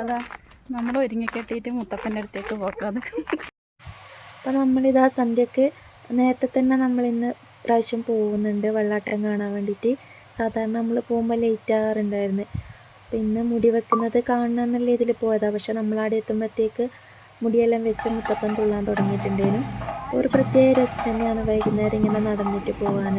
അതാ നമ്മൾ ഒരുങ്ങി കെട്ടിയിട്ട് മുത്തപ്പന്റെ അടുത്തേക്ക് പോക്കാതെ അപ്പോൾ നമ്മളിതാ സന്ധ്യക്ക് നേരത്തെ തന്നെ നമ്മൾ ഇന്ന് പ്രാവശ്യം പോകുന്നുണ്ട് വെള്ളാട്ടം കാണാൻ വേണ്ടിയിട്ട്. സാധാരണ നമ്മൾ പോകുമ്പോൾ ലേറ്റ് ആകാറുണ്ടായിരുന്നു. അപ്പം ഇന്ന് മുടി വെക്കുന്നത് കാണണം എന്നുള്ള ഇതിൽ പോയതാ. പക്ഷെ നമ്മളവിടെ എത്തുമ്പോഴത്തേക്ക് മുടിയെല്ലാം വെച്ച് മുത്തപ്പൻ തുള്ളാൻ തുടങ്ങിയിട്ടുണ്ടായിരുന്നു അപ്പോൾ ഒരു പ്രത്യേക രസം തന്നെയാണ് വൈകുന്നേരം ഇങ്ങനെ നടന്നിട്ട് പോകാൻ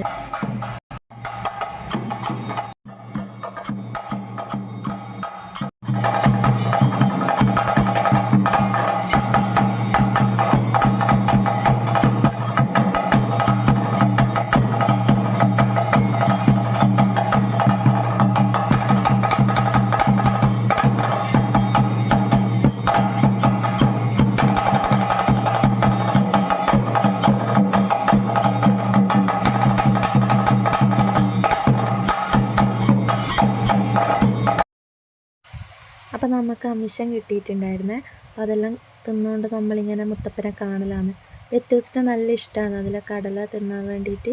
അപ്പോൾ നമുക്ക് അമിഷം കിട്ടിയിട്ടുണ്ടായിരുന്നേ. അപ്പം അതെല്ലാം തിന്നുകൊണ്ട് നമ്മളിങ്ങനെ മുത്തപ്പനെ കാണലാണ്. വ്യത്യസ്തം നല്ല ഇഷ്ടമാണ് അതിലെ കടല തിന്നാൻ വേണ്ടിയിട്ട്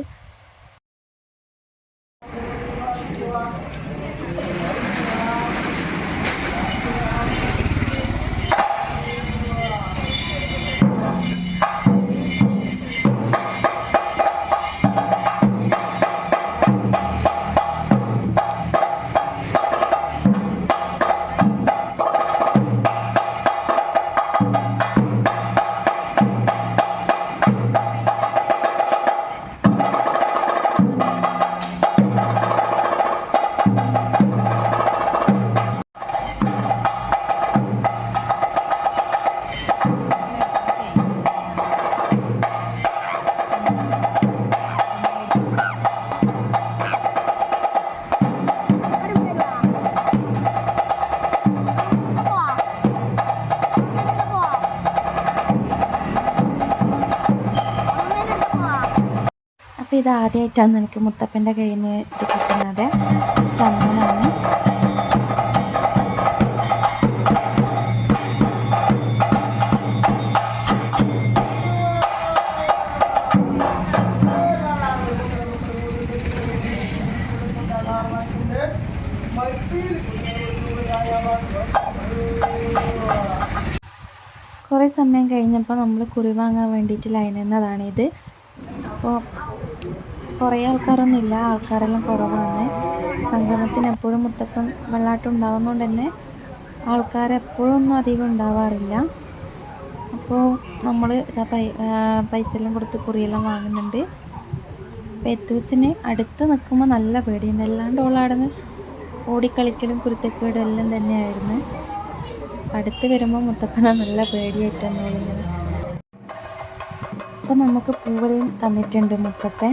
അപ്പോൾ ഇത് ആദ്യമായിട്ടാണ് എനിക്ക് മുത്തപ്പന്റെ കയ്യിൽ നിന്ന് ഇത് കിട്ടുന്നത് ചന്ദനാണ്. കുറേ സമയം കഴിഞ്ഞപ്പോൾ നമ്മൾ കുറി വാങ്ങാൻ വേണ്ടിയിട്ട് ലൈൻ എന്നതാണിത് അപ്പോൾ കുറേ ആൾക്കാരൊന്നും ഇല്ല. ആൾക്കാരെല്ലാം കുറവാണ്. സംഗമത്തിന് എപ്പോഴും മുത്തപ്പം വെള്ളാട്ടം ഉണ്ടാകുന്നതുകൊണ്ട് തന്നെ ഒന്നും അധികം ഉണ്ടാവാറില്ല. അപ്പോൾ നമ്മൾ പൈസ എല്ലാം കൊടുത്ത് കുറിയെല്ലാം വാങ്ങുന്നുണ്ട്. പെത്തൂസിന് അടുത്ത് നിൽക്കുമ്പോൾ നല്ല പേടിയുണ്ട്. അല്ലാണ്ട് ഓളാടുന്ന് ഓടിക്കളിക്കലും കുരുത്തക്കേടും എല്ലാം തന്നെയായിരുന്നു. അടുത്ത് വരുമ്പോൾ മുത്തപ്പന നല്ല പേടിയായിട്ടാണ് ഓളിങ്ങനെ അപ്പം നമുക്ക് പൂവലും തന്നിട്ടുണ്ട് മുത്തത്തെ.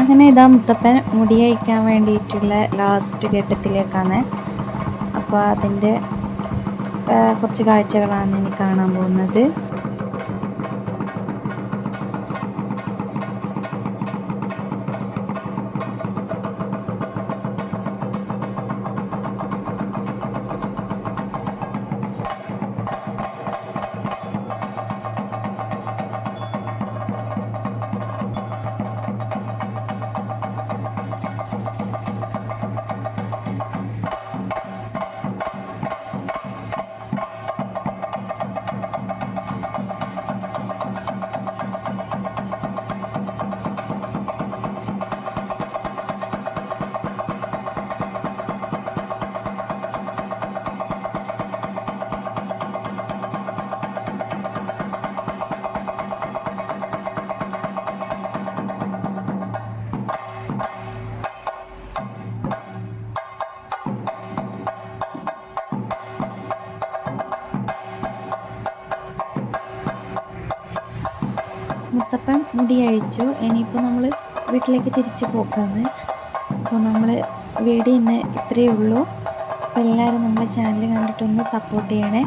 അങ്ങനെ ഇതാ മുത്തപ്പൻ മുടി അയക്കാൻ വേണ്ടിയിട്ടുള്ള ലാസ്റ്റ് ഘട്ടത്തിലേക്കാണ്. അപ്പോൾ അതിന്റെ കുറച്ച് കാഴ്ചകളാണ് ഇനി കാണാൻ പോകുന്നത്. മുത്തപ്പൻ മുടി അഴിച്ചു. ഇനിയിപ്പോൾ നമ്മൾ വീട്ടിലേക്ക് തിരിച്ച് പോക്കാന്ന് അപ്പോൾ നമ്മൾ വീഡിയോ ഇന്ന് ഇത്രയേ ഉള്ളൂ. അപ്പോൾ എല്ലാവരും നമ്മുടെ ചാനൽ കണ്ടിട്ടൊന്ന് സപ്പോർട്ട് ചെയ്യണേ.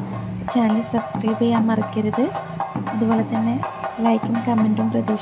ചാനൽ സബ്സ്ക്രൈബ് ചെയ്യാൻ മറക്കരുത്. അതുപോലെ തന്നെ ലൈക്കും കമന്റും പ്രതീക്ഷിക്കുന്നു